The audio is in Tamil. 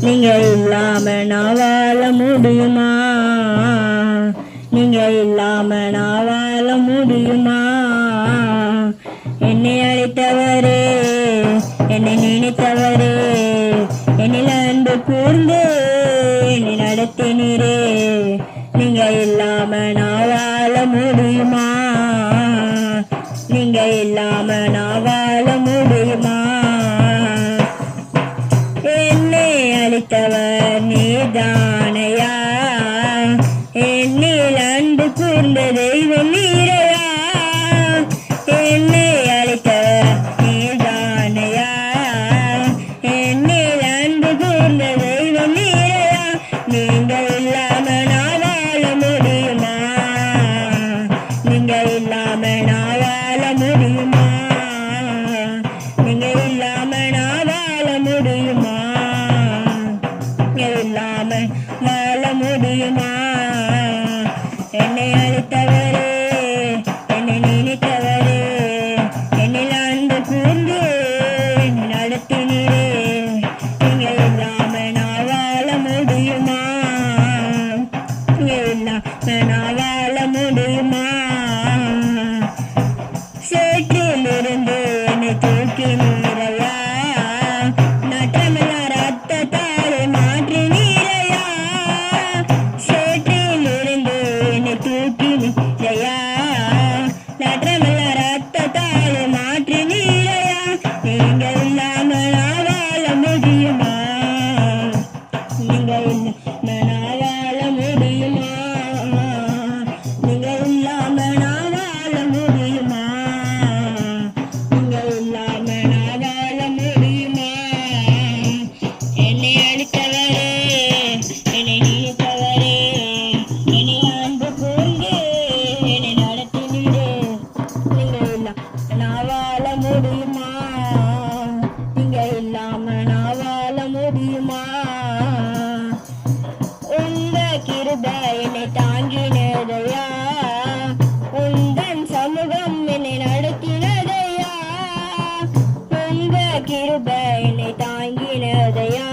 நீங்க இல்லாம நாவால முடியுமா? நீங்க இல்லாம நாவால முடியுமா? என்னை அழைத்தவரே என்னை நினைத்தவரே என்னில் அன்பு கூர்ந்து என்னை நடத்தினீரே. நீங்கள் இல்லாம நாவால முடியுமா? நீங்கள் இல்லாம நாவால வாழ என்னை அழைத்தவரே என்னை நினைத்தவரே என்னில் அன்பு கூர்ந்து நடத்தினீரே நீங்கள் இல்லாம வாழ முடியுமா? கிருபையினை தாங்கினதையா